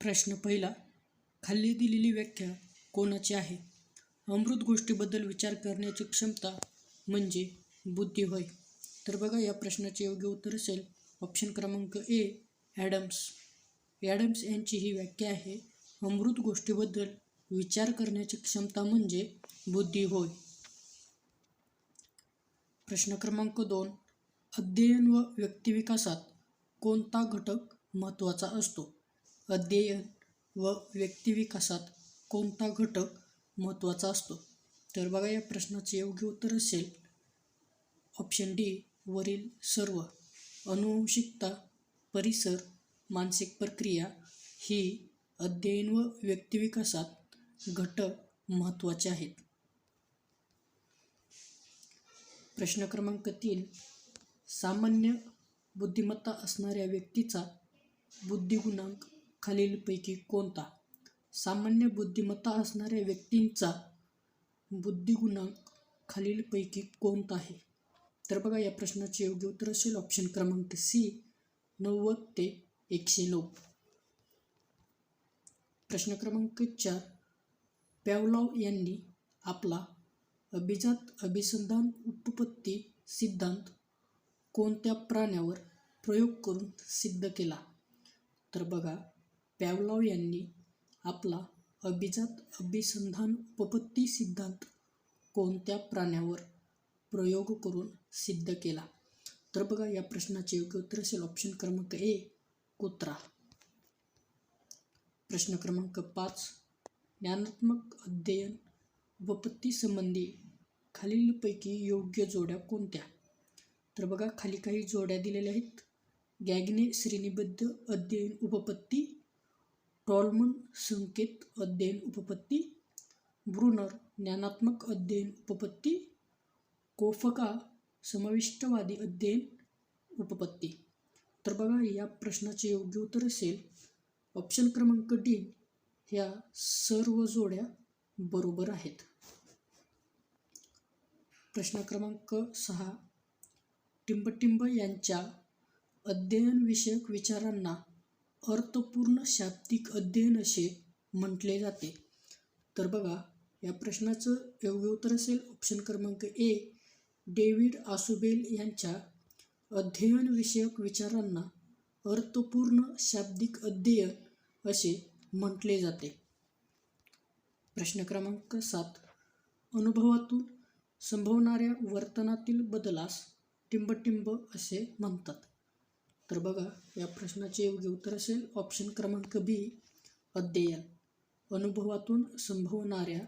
प्रश्न पहिला खाली दिलेली व्याख्या कोणाची आहे? अमृत गोष्टीबद्दल विचार करण्याची क्षमता म्हणजे बुद्धी होय. तर बघा या प्रश्नाचे योग्य उत्तर असेल ऑप्शन क्रमांक ए ॲडम्स ॲडम्स यांची ही व्याख्या आहे अमृत गोष्टीबद्दल विचार करण्याची क्षमता म्हणजे बुद्धी होय. प्रश्न क्रमांक दोन अध्ययन व व्यक्तिविकासात कोणता घटक महत्त्वाचा असतो? अध्ययन व व्यक्तिविकासात कोणता घटक महत्त्वाचा असतो? तर बघा या प्रश्नाचे योग्य उत्तर असेल ऑप्शन डी वरील सर्व. अनुवंशिकता परिसर मानसिक प्रक्रिया ही अध्ययन व व्यक्तिविकासात घटक महत्त्वाचे आहेत. प्रश्न क्रमांक तीन सामान्य बुद्धिमत्ता असणाऱ्या व्यक्तीचा बुद्धिगुणांक खालीलपैकी कोणता? सामान्य बुद्धिमत्ता असणाऱ्या व्यक्तींचा बुद्धिगुणांक खालीलपैकी कोणता आहे? तर बघा या प्रश्नाचे योग्य उत्तर असेल. ऑप्शन क्रमांक सी नव्वद ते एकशे नऊ. प्रश्न क्रमांक चार पॅवलॉव यांनी आपला अभिजात अभिसंधान उपपत्ती सिद्धांत कोणत्या प्राण्यावर प्रयोग करून सिद्ध केला? तर बघा पॅवलॉव यांनी आपला अभिजात अभिसंधान उपपत्ती सिद्धांत कोणत्या प्राण्यावर प्रयोग करून सिद्ध केला? तर बघा या प्रश्नाचे योग्य उत्तर असेल ऑप्शन क्रमांक ए कुत्रा. प्रश्न क्रमांक पाच ज्ञानात्मक अध्ययन उपपत्ती संबंधी खालीलपैकी योग्य जोड्या कोणत्या? तर बघा खाली काही जोड्या दिलेल्या आहेत. गॅगने श्रेणीबद्ध अध्ययन उपपत्ती टॉलमन संकेत अध्ययन उपपत्ती ब्रुनर ज्ञानात्मक अध्ययन उपपत्ती कोफका समाविष्टवादी अध्ययन उपपत्ती. तर बघा या प्रश्नाचे योग्य उत्तर असेल. ऑप्शन क्रमांक डी ह्या सर्व जोड्या बरोबर आहेत. प्रश्न क्रमांक सहा. टिंबटिंब यांच्या अध्ययनविषयक विचारांना अर्थपूर्ण शाब्दिक अध्ययन असे म्हटले जाते. तर बघा या प्रश्नाचं योग्य उत्तर असेल ऑप्शन क्रमांक ए डेव्हिड आसुबेल यांच्या अध्ययनविषयक विचारांना अर्थपूर्ण शाब्दिक अध्ययन असे म्हटले जाते. प्रश्न क्रमांक सात. अनुभवातून संभवणाऱ्या वर्तनातील बदलास टिंबटिंब असे म्हणतात. तर बघा या प्रश्नाचे योग्य उत्तर असेल ऑप्शन क्रमांक बी अध्ययन. अनुभवातून संभवणाऱ्या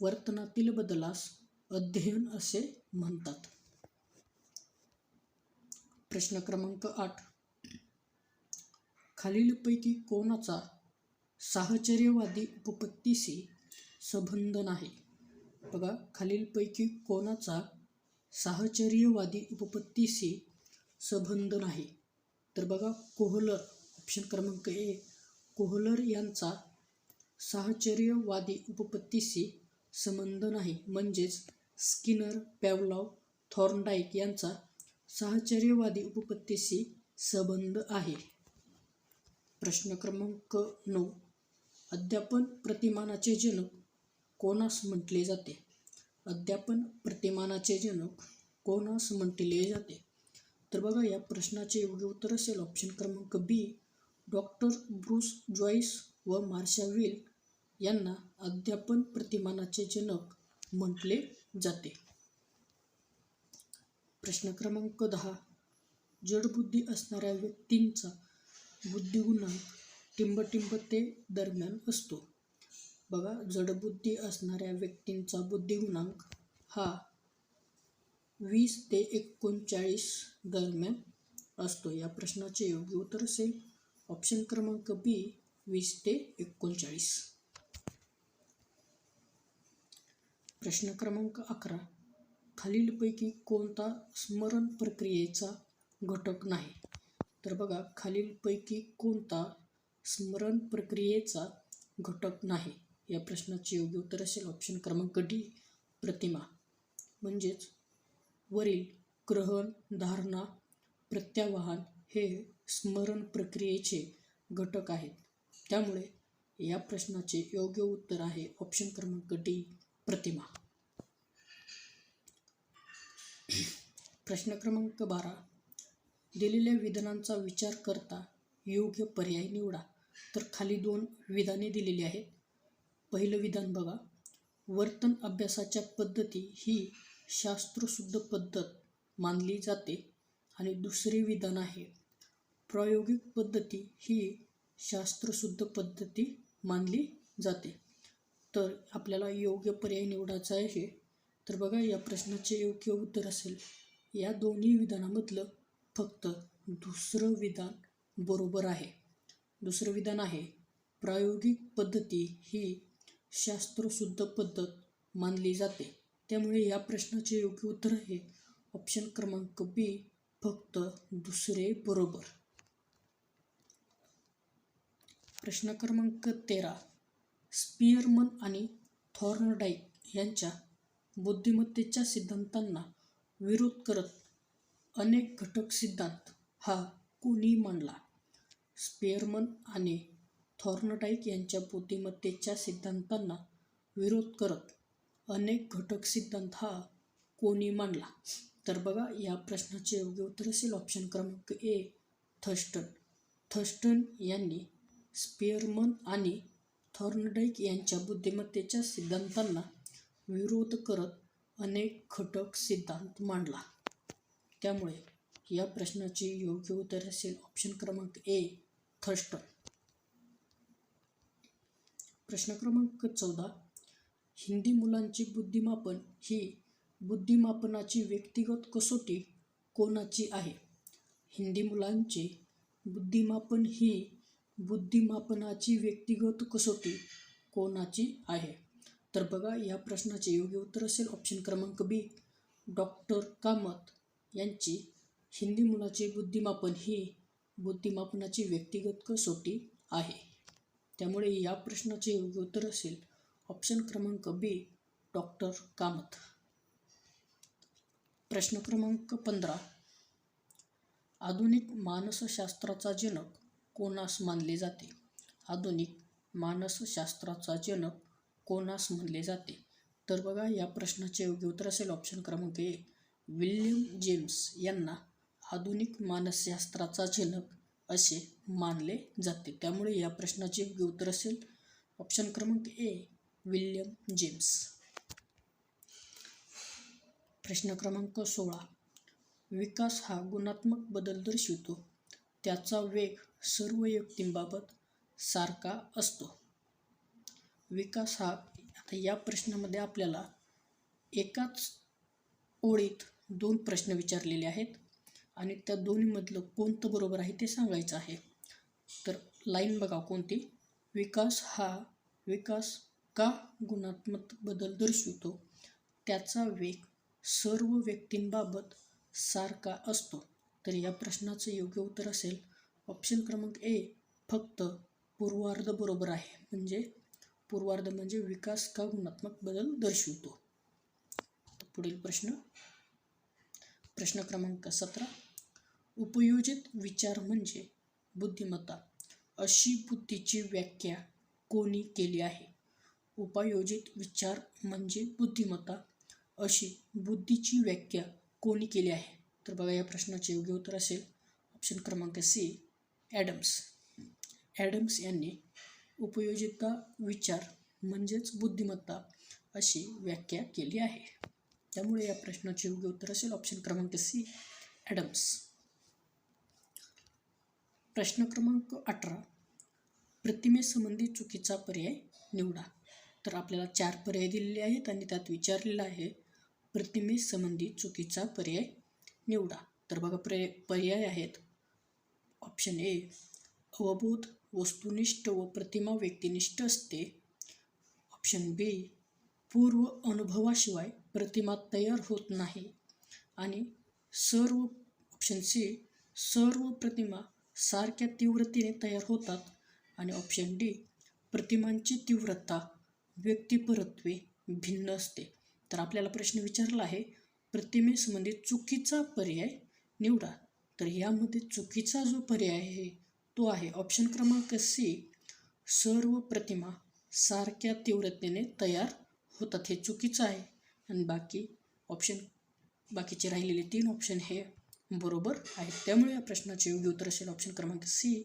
वर्तनातील बदलास अध्ययन असे म्हणतात. प्रश्न क्रमांक आठ. खालीलपैकी कोणाचा साहचर्यवादी उपपत्तीशी संबंध नाही? बघा खालीलपैकी कोणाचा साहचर्यवादी उपपत्तीशी संबंध नाही? तर बघा कोहलर ऑप्शन क्रमांक ए कोहलर यांचा साहचर्यवादी उपपत्तीशी संबंध नाही. म्हणजेच स्किनर पॅवलॉव थॉर्नडाईक यांचा साहचर्यवादी उपपत्तीशी संबंध आहे. प्रश्न क्रमांक नऊ अध्यापन प्रतिमानाचे जनक कोणास म्हटले जाते? अध्यापन प्रतिमानाचे जनक कोणास म्हटले जाते? तर बघा या प्रश्नाचे योग्य उत्तर असेल. ऑप्शन क्रमांक बी डॉक्टर ब्रूस जॉईस व मार्शा विल यांना अध्यापन प्रतिमानाचे जनक म्हटले जाते. प्रश्न क्रमांक दहा जडबुद्धी असणाऱ्या व्यक्तींचा बुद्धिगुणांक टिंबटिंबते दरम्यान असतो. बघा जडबुद्धी असणाऱ्या व्यक्तींचा बुद्धिगुणांक हा वीस ते एकोणचाळीस दरम्यान असतो. या प्रश्नाचे योग्य उत्तर असेल ऑप्शन क्रमांक बी वीस ते एकोणचाळीस. प्रश्न क्रमांक अकरा. खालीलपैकी कोणता स्मरण प्रक्रियेचा घटक नाही? तर बघा खालीलपैकी कोणता स्मरण प्रक्रियेचा घटक नाही? या प्रश्नाचे योग्य उत्तर असेल ऑप्शन क्रमांक डी प्रतिमा. म्हणजेच वरील ग्रहण धारणा प्रत्यावाहन हे स्मरण प्रक्रियेचे घटक आहेत. त्यामुळे या प्रश्नाचे योग्य उत्तर आहे ऑप्शन क्रमांक डी प्रतिमा. प्रश्न क्रमांक बारा. दिलेल्या विधानांचा विचार करता योग्य पर्याय निवडा. तर खाली दोन विधाने दिलेली आहेत. पहिलं विधान बघा. वर्तन अभ्यासाच्या पद्धती ही शास्त्रशुद्ध पद्धत मानली जाते आणि दुसरे विधान आहे. प्रायोगिक पद्धती ही शास्त्रशुद्ध पद्धती मानली जाते. तर आपल्याला योग्य पर्याय निवडायचा आहे. तर बघा या प्रश्नाचे योग्य उत्तर असेल. या दोन्ही विधानामधलं फक्त दुसरं विधान बरोबर आहे. दुसरं विधान आहे प्रायोगिक पद्धती ही शास्त्रशुद्ध पद्धत मानली जाते. त्यामुळे या प्रश्नाचे योग्य उत्तर आहे. ऑप्शन क्रमांक बी फक्त दुसरे बरोबर. प्रश्न क्रमांक तेरा स्पियरमन आणि थॉर्नडाईक यांच्या बुद्धिमत्तेच्या सिद्धांतांना विरोध करत अनेक घटक सिद्धांत हा कोणी मांडला? स्पेअरमन आणि थॉर्नडाईक यांच्या बुद्धिमत्तेच्या सिद्धांतांना विरोध करत अनेक घटक सिद्धांत हा कोणी मांडला? तर बघा या प्रश्नाचे योग्य उत्तर असेल ऑप्शन क्रमांक ए थर्स्टन. थर्स्टन यांनी स्पेअरमन आणि थॉर्नडाईक यांच्या बुद्धिमत्तेच्या सिद्धांतांना विरोध करत अनेक घटक सिद्धांत मांडला. त्यामुळे या प्रश्नाचे योग्य उत्तर असेल ऑप्शन क्रमांक ए थर्स्टन. प्रश्न क्रमांक चौदा हिंदी मुलांची बुद्धिमापन ही बुद्धिमापनाची व्यक्तिगत कसोटी कोणाची आहे? हिंदी मुलांचे बुद्धिमापन ही बुद्धिमापनाची व्यक्तिगत कसोटी कोणाची आहे? तर बघा या प्रश्नाचे योग्य उत्तर असेल ऑप्शन क्रमांक बी डॉक्टर कामत यांची हिंदी मुलाचे बुद्धिमापन ही बुद्धिमापनाची व्यक्तिगत कसोटी आहे. त्यामुळे या प्रश्नाचे योग्य उत्तर असेल ऑप्शन क्रमांक बी डॉक्टर कामत. प्रश्न क्रमांक पंधरा. आधुनिक मानसशास्त्राचा जनक कोणास मानले जाते? आधुनिक मानसशास्त्राचा जनक कोणास मानले जाते? तर बघा या प्रश्नाचे योग्य उत्तर असेल ऑप्शन क्रमांक ए. विल्यम जेम्स यांना आधुनिक मानसशास्त्राचा जनक असे मानले जाते. त्यामुळे या प्रश्नाचे योग्य उत्तर असेल ऑप्शन क्रमांक ए. William James. प्रश्न क्रमांक सोळा. विकास हा गुणात्मक बदल दर्शवितो. त्याचा वेग सर्व युक्तींबाबत सारखा असतो. विकास हा आता या प्रश्नामध्ये आपल्याला एकाच ओळीत दोन प्रश्न विचारलेले आहेत आणि त्या दोन्हीमधलं कोणतं बरोबर आहे ते सांगायचं आहे. तर लाईन बघा कोणती. विकास हा विकास का गुणात्मक बदल दर्शवितो? त्याचा वेग सर्व व्यक्तींबाबत सारखा असतो. तर या प्रश्नाचं योग्य उत्तर असेल ऑप्शन क्रमांक ए फक्त पूर्वार्ध बरोबर आहे. म्हणजे पूर्वार्ध म्हणजे विकास का गुणात्मक बदल दर्शवितो? पुढील प्रश्न. प्रश्न क्रमांक सतरा. उपयोजित विचार म्हणजे बुद्धिमत्ता. अशी बुद्धीची व्याख्या कोणी केली आहे? उपायोजित विचार म्हणजे बुद्धिमत्ता. अशी बुद्धीची व्याख्या कोणी केली आहे? तर बघा या प्रश्नाचे योग्य उत्तर असेल ऑप्शन क्रमांक सी ॲडम्स ॲडम्स यांनी उपयोजिता विचार म्हणजेच बुद्धिमत्ता अशी व्याख्या केली आहे. त्यामुळे या प्रश्नाचे योग्य उत्तर असेल ऑप्शन क्रमांक सी ॲडम्स प्रश्न क्रमांक अठरा. प्रतिमेसंबंधी चुकीचा पर्याय निवडा. तर आपल्याला चार पर्याय दिलेले आहेत आणि त्यात विचारलेलं आहे. प्रतिमेसंबंधी चुकीचा पर्याय निवडा. तर बघा पर्याय पर्याय आहेत. ऑप्शन ए अवबोध वस्तुनिष्ठ व प्रतिमा व्यक्तिनिष्ठ असते. ऑप्शन बी पूर्व अनुभवाशिवाय प्रतिमा तयार होत नाही. आणि सर्व ऑप्शन सी सर्व प्रतिमा सारख्या तीव्रतेने तयार होतात. आणि ऑप्शन डी प्रतिमांची तीव्रता व्यक्तिपरत्वे भिन्न असते. तर आपल्याला प्रश्न विचारला आहे प्रतिमेसंबंधी चुकीचा पर्याय निवडा. तर यामध्ये चुकीचा जो पर्याय आहे तो आहे ऑप्शन क्रमांक सी सर्व प्रतिमा सारख्या तीव्रतेने तयार होतात हे चुकीचं आहे. आणि बाकी ऑप्शन बाकीचे राहिलेले तीन ऑप्शन हे बरोबर आहेत. त्यामुळे या प्रश्नाचे योग्य उत्तर असेल ऑप्शन क्रमांक सी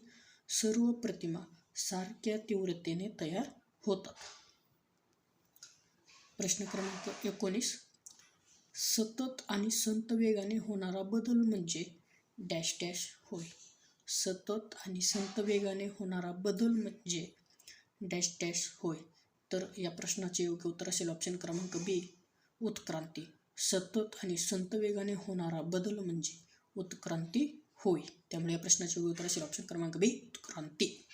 सर्व प्रतिमा सारख्या तीव्रतेने तयार होतात. प्रश्न क्रमांक एकोणीस. सतत आणि संत वेगाने होणारा बदल म्हणजे डॅश डॅश होय. सतत आणि संत वेगाने होणारा बदल म्हणजे डॅश डॅश होय. तर या प्रश्नाचे योग्य उत्तर असेल ऑप्शन क्रमांक बी उत्क्रांती. सतत आणि संत वेगाने होणारा बदल म्हणजे उत्क्रांती होय. त्यामुळे या प्रश्नाचे योग्य उत्तर असेल ऑप्शन क्रमांक बी उत्क्रांती.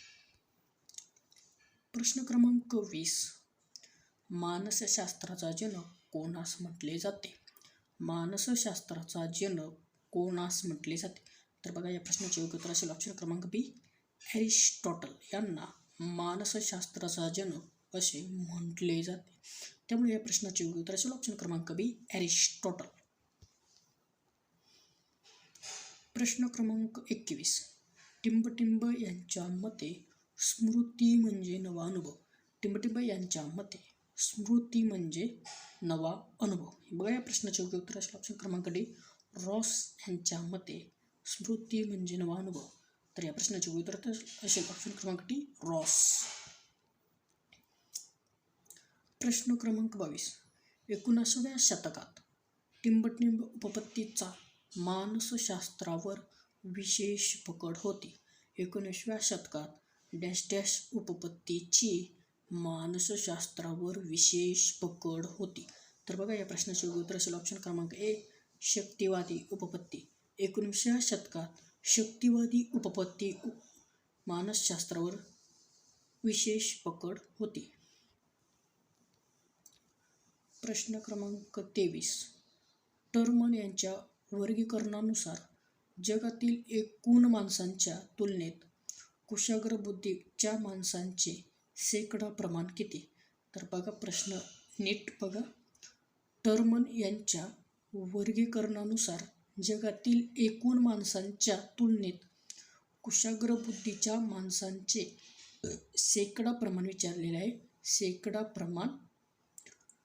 प्रश्न क्रमांक वीस. मानसशास्त्राचा जनक कोणास म्हटले जाते? मानसशास्त्राचा जनक कोणास म्हटले जाते? तर बघा या प्रश्नाचे योग्य उत्तर असेल ऑप्शन क्रमांक बी ॲरिस्टॉटल यांना मानसशास्त्राचा जनक असे म्हटले जाते. त्यामुळे या प्रश्नाचे योग्य उत्तर असेल ऑप्शन क्रमांक बी ॲरिस्टॉटल प्रश्न क्रमांक एकवीस. टिंबटिंब यांच्या मते स्मृती म्हणजे नवा अनुभव. टिंबटिंब यांच्या मते स्मृती म्हणजे नवा अनुभव. बघा या प्रश्नाचे योग्य उत्तर असेल ऑप्शन क्रमांक डी रॉस यांच्या मते स्मृती म्हणजे नवा अनुभव. तर या प्रश्नाचे योग्य उत्तर असेल ऑप्शन क्रमांक डी रॉस. प्रश्न क्रमांक बावीस. एकोणीसाव्या शतकात टिंबटिंब उपपत्तीचा मानसशास्त्रावर विशेष पकड होती. एकोणीसव्या शतकात डॅश डॅश उपपत्तीची मानसशास्त्रावर विशेष पकड होती. तर बघा या प्रश्नाचे उत्तर असेल ऑप्शन क्रमांक ए शक्तिवादी उपपत्ती. एकोणीसव्या शतकात शक्तिवादी उपपत्ती मानसशास्त्रावर विशेष पकड होती. प्रश्न क्रमांक तेवीस. टर्मन यांच्या वर्गीकरणानुसार जगातील एकूण माणसांच्या तुलनेत कुशाग्र बुद्धीच्या माणसांचे शेकडा प्रमाण किती? तर बघा प्रश्न नीट बघा. टर्मन यांच्या वर्गीकरणानुसार जगातील एकूण माणसांच्या तुलनेत कुशाग्र बुद्धीच्या माणसांचे शेकडा प्रमाण विचारलेले आहे. शेकडा प्रमाण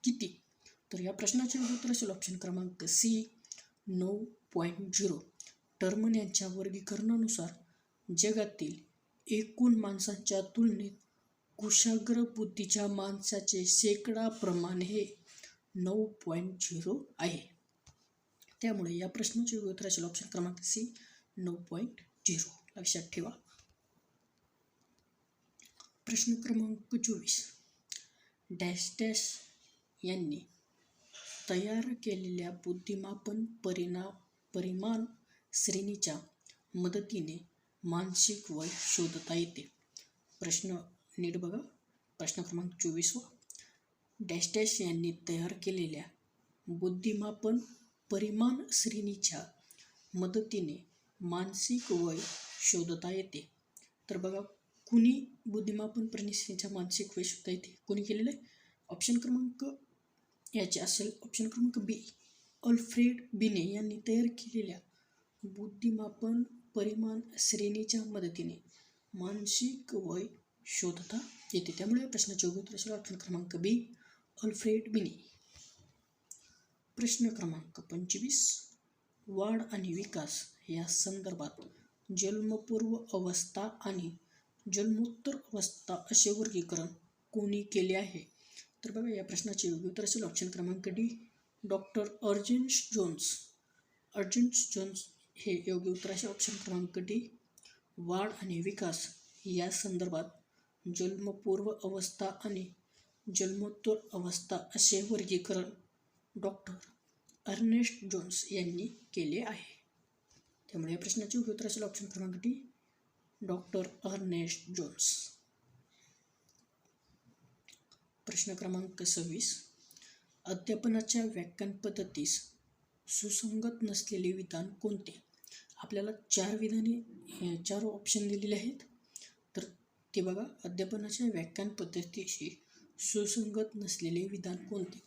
किती? तर या प्रश्नाचे उत्तर असेल ऑप्शन क्रमांक सी नऊ पॉईंट झिरो टर्मन यांच्या वर्गीकरणानुसार जगातील एकूण माणसांच्या तुलनेत कुशाग्र बुद्धीच्या माणसाचे शेकडा प्रमाण हे नऊ पॉईंट झिरो आहे. त्यामुळे या प्रश्नाचे उत्तर असेल ऑप्शन क्रमांक सी नऊ पॉईंट झिरो लक्षात ठेवा. प्रश्न क्रमांक चोवीस. डॅश डॅश यांनी तयार केलेल्या बुद्धिमापन परिणाम परिमाण श्रेणीच्या मदतीने मानसिक वय शोधता येते. प्रश्न नीट बघा. प्रश्न क्रमांक चोवीसवा डॅश डॅश यांनी तयार केलेल्या बुद्धिमापन परिमाण श्रेणीच्या मदतीने मानसिक वय शोधता येते. तर बघा कुणी बुद्धिमापन परिश्रेणीच्या मानसिक वय शोधता येते? कुणी केलेलं आहे? ऑप्शन क्रमांक याचे असेल. ऑप्शन क्रमांक बी अल्फ्रेड बिने यांनी तयार केलेल्या बुद्धिमापन परिमाण श्रेणीच्या मदतीने मानसिक वय शोधता येते त्यामुळे या प्रश्नाचे योग्य उत्तर असेल ऑप्शन क्रमांक बी अल्फ्रेड बिनी प्रश्न क्रमांक पंचवीस वाढ आणि विकास या संदर्भात जन्मपूर्व अवस्था आणि जन्मोत्तर अवस्था असे वर्गीकरण कोणी केले आहे? तर बघा या प्रश्नाचे योग्य उत्तर असेल ऑप्शन क्रमांक D doctor Ernest Jones. Ernest Jones हे योग्य उत्तर असेल ऑप्शन क्रमांक डी वाढ आणि विकास या संदर्भात जन्मपूर्व अवस्था आणि जन्मोत्तर अवस्था असे वर्गीकरण डॉक्टर अर्नेस्ट जोन्स यांनी केले आहे. त्यामुळे या प्रश्नाचे उत्तर असेल ऑप्शन क्रमांक डी. Doctor Ernest Johne's. प्रश्न क्रमांक सव्वीस अध्यापनाच्या व्याख्यान पद्धतीस सुसंगत नसलेले विधान कोणते? आपल्याला चार विधाने हे चार ऑप्शन दिलेले आहेत. ते बघा अध्यापनाच्या व्याख्यान पद्धतीशी सुसंगत नसलेले विधान कोणते?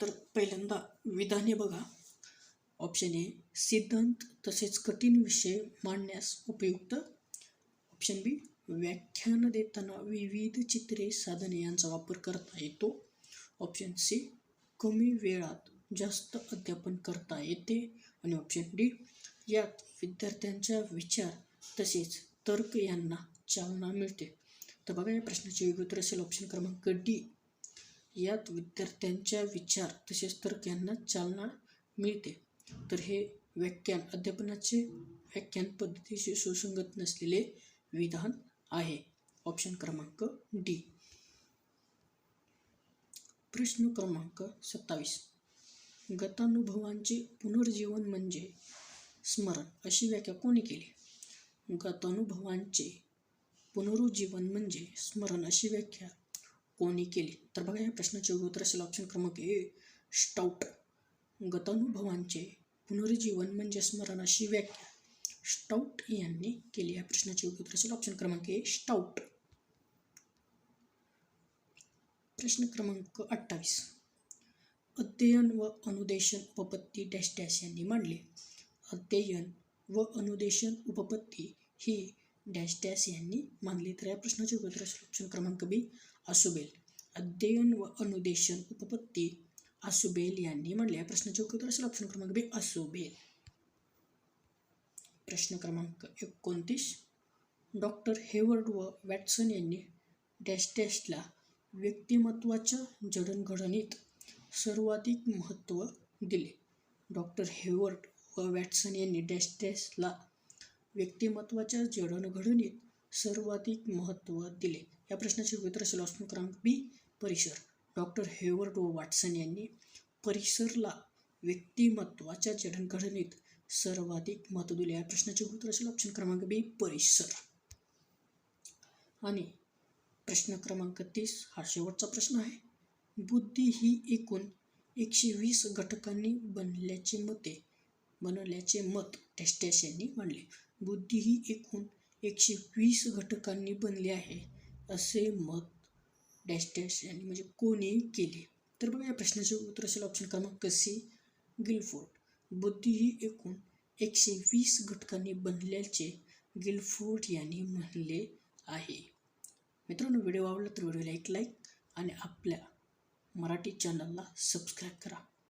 तर पहिल्यांदा विधाने बघा. ऑप्शन ए सिद्धांत तसेच कठीण विषय मांडण्यास उपयुक्त. ऑप्शन बी व्याख्यान देताना विविध चित्रे साधने यांचा वापर करता येतो. ऑप्शन सी कमी वेळात जास्त अध्यापन करता येते. आणि ऑप्शन डी यात विद्यार्थ्यांच्या विचार तसेच तर्क यांना चालना मिळते. तर बघा या प्रश्नाचे योग्य उत्तर असेल ऑप्शन क्रमांक डी यात विद्यार्थ्यांच्या विचार तसेच तर्कांना चालना मिळते. तर हे व्याख्यान अध्यापनाचे व्याख्यान पद्धतीशी सुसंगत नसलेले विधान आहे. ऑप्शन क्रमांक डी प्रश्न क्रमांक सत्तावीस. गतानुभवांचे पुनर्जीवन म्हणजे स्मरण अशी व्याख्या कोणी केली? गतानुभवांचे पुनरुज्जीवन म्हणजे स्मरण अशी व्याख्या कोणी केली? तर बघा या प्रश्नाचे उत्तर असेल ऑप्शन क्रमांक ए स्टाउट गतानुभवांचे पुनरुज्जीवन म्हणजे स्मरण अशी व्याख्या. स्टाउट यांनी केली. या प्रश्नाचे उत्तर असेल ऑप्शन क्रमांक ए स्टाउट प्रश्न क्रमांक अठ्ठावीस. अध्ययन व अनुदेशन उपपत्ती डॅश डॅश यांनी मांडले. अध्ययन व अनुदेशन उपपत्ती ही डॅश डॅश यांनी मानली तर या प्रश्नाचे उत्तर असेल ऑप्शन क्रमांक बी आसुबेल. अध्ययन व अनुदेशन उपपत्ती आसुबेल यांनी मांडले. या प्रश्नाचे उत्तर असेल ऑप्शन क्रमांक बी आसुबेल. प्रश्न क्रमांक एकोणतीस डॉक्टर हेवर्ड व वॅटसन यांनी डॅश डॅशला व्यक्तिमत्वाच्या जडणघडणीत सर्वाधिक महत्त्व दिले. डॉक्टर हेवर्ड व वॅटसन यांनी डॅश डॅशला व्यक्तिमत्वाच्या जडणघडणीत सर्वाधिक महत्त्व दिले. या प्रश्नाचे उत्तर असेल ऑप्शन क्रमांक बी परिसर. डॉक्टर हेवर्ड व वॅटसन यांनी परिसरला व्यक्तिमत्वाच्या जडणघडणीत सर्वाधिक महत्त्व दिले. या प्रश्नाचे उत्तर असेल ऑप्शन क्रमांक बी परिसर. आणि प्रश्न क्रमांक तीस हा शेवटचा प्रश्न आहे. बुद्धी ही एकूण एकशे वीस घटकांनी बनल्याचे मते बनवल्याचे मत टेस्टॅश यांनी मांडले. बुद्धी ही एकूण एकशे वीस घटकांनी बनली आहे असे मत डॅश डॅश यांनी म्हणजे कोणी केले? तर बघा या प्रश्नाचे उत्तर असेल ऑप्शन क्रमांक सी गिलफोर्ड. बुद्धी ही एकूण एकशे वीस घटकांनी बनल्याचे गिलफोर्ड यांनी म्हणले आहे. मित्रांनो व्हिडिओ आवडला तर व्हिडिओला एक लाईक आणि आपल्या मराठी चॅनलला सबस्क्राईब करा.